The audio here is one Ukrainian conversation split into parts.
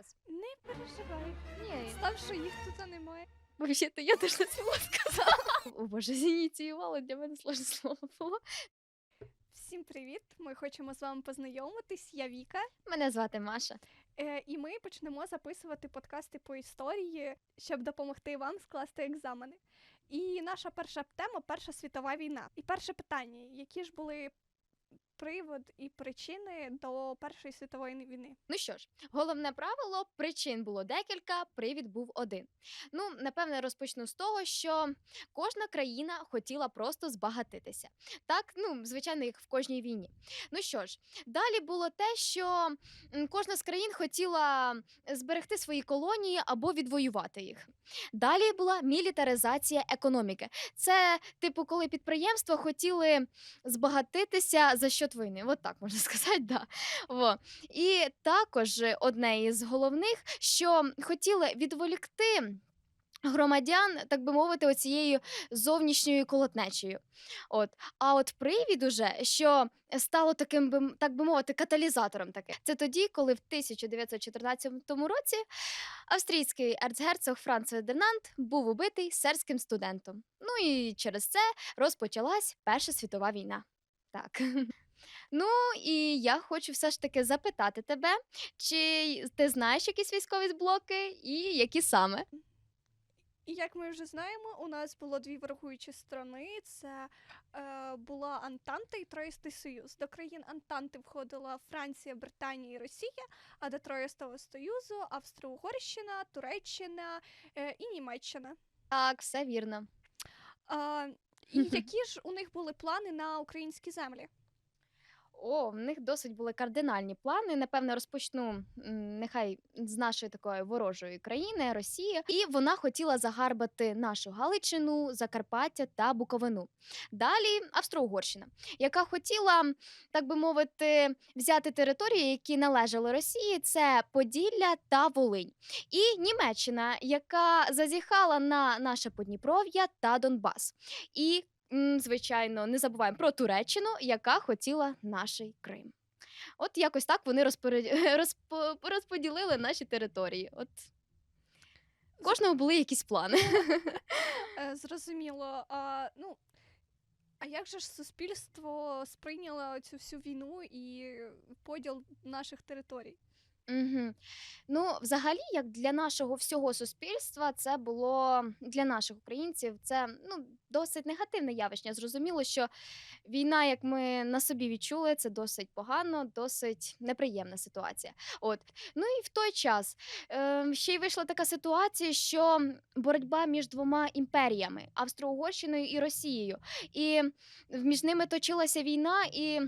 час. Не переживай. Ні, Став, що їх тут немає. взагалі-то я теж не сміла сказати. О боже, зініціювала для мене сложне слово було. Всім привіт! Ми хочемо з вами познайомитись. Я Віка, Мене звати Маша. е, і ми почнемо записувати подкасти по історії, щоб допомогти вам скласти екзамени. І наша перша тема Перша світова війна. І перше питання: які ж були привод і причини до Першої світової війни? Ну що ж, головне правило причин було декілька, привід був один. Ну, напевне, розпочну з того, що кожна країна хотіла просто збагатитися. Так, ну, звичайно, як в кожній війні. Ну що ж, далі було те, що кожна з країн хотіла зберегти свої колонії або відвоювати їх. Далі була мілітаризація економіки. Це, типу, коли підприємства хотіли збагатитися за счет війни. От так можна сказати, да. Во. І також одне із головних, що хотіли відволікти. Громадян, так би мовити, оцією зовнішньою колотнечею. От. А от привід уже, що стало таким, би, так би мовити, каталізатором таке. Це тоді, коли в 1914 році австрійський ерцгерцог Франц Фердинанд був убитий сербським студентом. Ну і через це розпочалась Перша світова війна. Так. Ну і я хочу все ж таки запитати тебе, чи ти знаєш якісь військові блоки і які саме? І як ми вже знаємо, у нас було дві ворогуючі сторони: це е, була Антанта і Троїстий Союз. До країн Антанти входила Франція, Британія і Росія, а до Троїстого Союзу Австро-Угорщина, Туреччина е, і Німеччина. Так, все вірно. А, і які ж у них були плани на українські землі? О, в них досить були кардинальні плани. Напевно, розпочну нехай з нашої такої ворожої країни Росії, і вона хотіла загарбати нашу Галичину, Закарпаття та Буковину. Далі Австро-Угорщина, яка хотіла, так би мовити, взяти території, які належали Росії, це Поділля та Волинь, і Німеччина, яка зазіхала на наше Подніпров'я та Донбас. І М, Звичайно, не забуваємо про Туреччину, яка хотіла наш Крим. От якось так вони розпоряд... розпо- розподілили наші території. От у кожного були якісь плани. Е, зрозуміло. А, ну, а як же ж суспільство сприйняло цю всю війну і поділ наших територій? Угу. Ну, взагалі, як для нашого всього суспільства, це було для наших українців це ну, досить негативне явище. Зрозуміло, що війна, як ми на собі відчули, це досить погано, досить неприємна ситуація. От. Ну і в той час е, ще й вийшла така ситуація, що боротьба між двома імперіями Австро-Угорщиною і Росією. І між ними точилася війна, і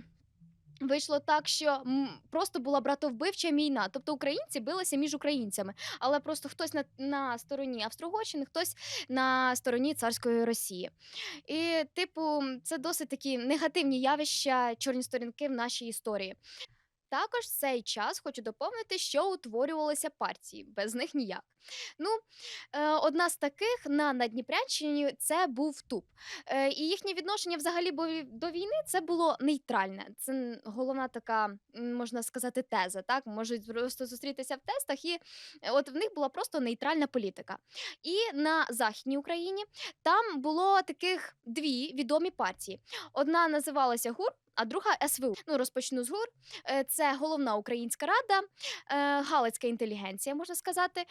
Вийшло так, що просто була братовбивча війна. Тобто українці билися між українцями, але просто хтось на, на стороні Австро-Угорщини, хтось на стороні царської Росії. І, типу, це досить такі негативні явища, чорні сторінки в нашій історії. Також в цей час хочу доповнити, що утворювалися партії, без них ніяк. Ну, е, одна з таких на Надніпрянщині це був ТУП. Е, і їхнє відношення взагалі до війни це було нейтральне. Це головна така, можна сказати, теза. Так, можуть просто зустрітися в тестах, і от в них була просто нейтральна політика. І на Західній Україні там було таких дві відомі партії. Одна називалася ГУР. А друга СВУ. Ну розпочну з ГУР. Е, Це головна українська рада, е, галицька інтелігенція, можна сказати.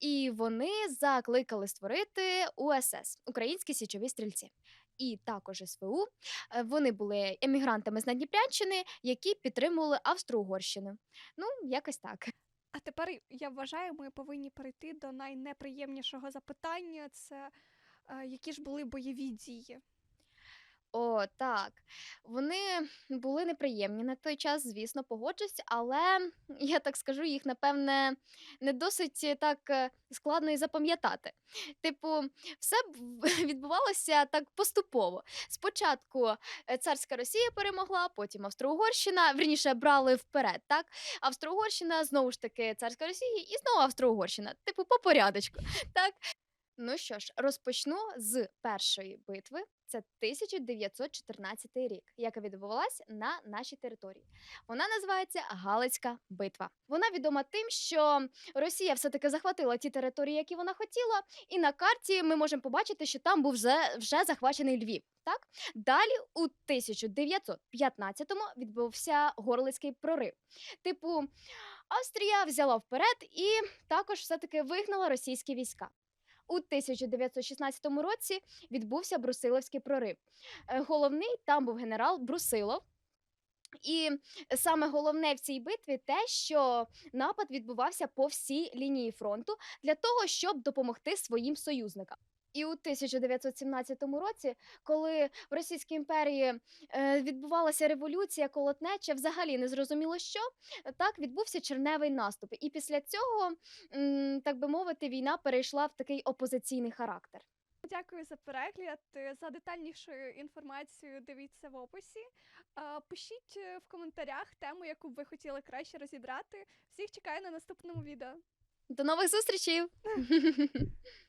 І вони закликали створити УСС Українські січові стрільці. І також СВУ. Е, Вони були емігрантами з Надніпрянщини, які підтримували Австро-Угорщину. Ну, якось так. А тепер я вважаю, ми повинні перейти до найнеприємнішого запитання: це які ж були бойові дії? О, так. Вони були неприємні на той час, звісно, погоджусь, але я так скажу, їх, напевне, не досить так е, складно і запам'ятати. Типу, все відбувалося так поступово. Спочатку е, царська Росія перемогла, потім Австро-Угорщина, вірніше брали вперед, так? Австро-Угорщина, знову ж таки, царська Росія і знову Австро-Угорщина. Типу, по порядочку. Так? Ну що ж, розпочну з першої битви. Це 1914 рік, яка відбувалась на нашій території. Вона називається Галицька битва. Вона відома тим, що Росія все-таки захватила ті території, які вона хотіла, і на карті ми можемо побачити, що там був вже, вже захвачений Львів. Так далі, у 1915-му відбувся Горлицький прорив. Типу, Австрія взяла вперед і також все-таки вигнала російські війська. У 1916 році відбувся Брусиловський прорив. Е, Головний там був генерал Брусилов. І саме головне в цій битві те, що напад відбувався по всій лінії фронту для того, щоб допомогти своїм союзникам. І у 1917 році, коли в Російській імперії е, відбувалася революція, колотнеча, взагалі не зрозуміло що, так відбувся черневий наступ. І після цього, так би мовити, війна перейшла в такий опозиційний характер. Дякую за перегляд. За детальнішою інформацією дивіться в описі. Пишіть е, в коментарях тему, яку б ви хотіли краще розібрати. Всіх чекаю на наступному відео. До нових зустрічей!